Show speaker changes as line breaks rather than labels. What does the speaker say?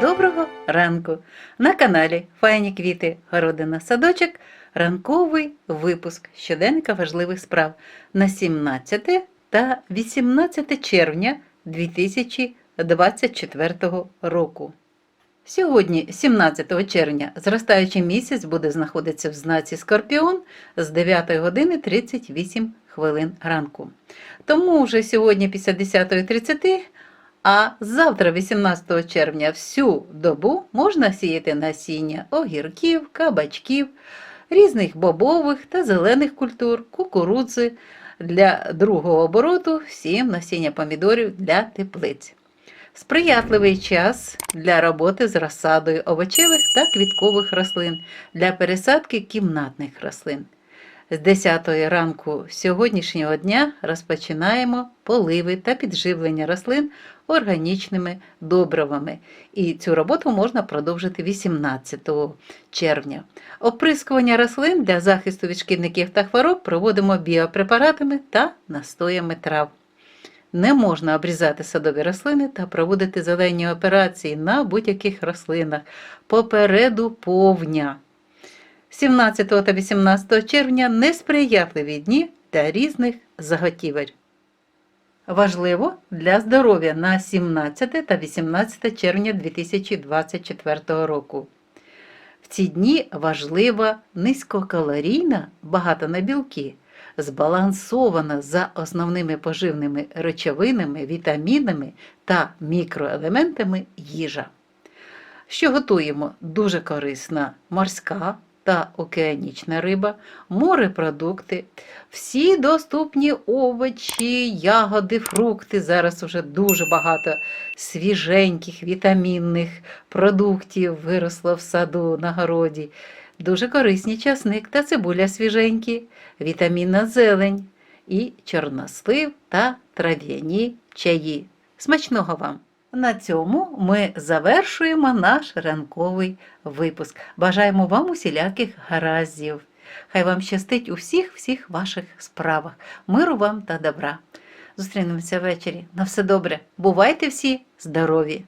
Доброго ранку! На каналі Файні квіти, городина садочок. Ранковий випуск щоденника важливих справ на 17 та 18 червня 2024 року. Сьогодні, 17 червня, зростаючий місяць буде знаходитися в знаці Скорпіон з 9 години 38 хвилин ранку. Тому вже сьогодні після 10.30 а завтра, 18 червня, всю добу можна сіяти насіння огірків, кабачків, різних бобових та зелених культур, кукурудзи для другого обороту, сім насіння помідорів для теплиць. Сприятливий час для роботи з розсадою овочевих та квіткових рослин для пересадки кімнатних рослин. З 10 ранку сьогоднішнього дня розпочинаємо поливи та підживлення рослин органічними добривами. І цю роботу можна продовжити 18 червня. Оприскування рослин для захисту від шкідників та хвороб проводимо біопрепаратами та настоями трав. Не можна обрізати садові рослини та проводити зелені операції на будь-яких рослинах. Попереду повня. 17 та 18 червня несприятливі дні для різних заготівель. Важливо для здоров'я на 17 та 18 червня 2024 року. В ці дні важлива низькокалорійна, багата на білки, збалансована за основними поживними речовинами, вітамінами та мікроелементами їжа. Що готуємо? Дуже корисна морська та океанічна риба, морепродукти, всі доступні овочі, ягоди, фрукти. Зараз вже дуже багато свіженьких, вітамінних продуктів виросло в саду на городі. Дуже корисні часник та цибуля свіженькі, вітамінна зелень і чорнослив та трав'яні чаї. Смачного вам! На цьому ми завершуємо наш ранковий випуск. Бажаємо вам усіляких гараздів. Хай вам щастить у всіх всіх ваших справах. Миру вам та добра. Зустрінемося ввечері. На все добре. Бувайте всі здорові!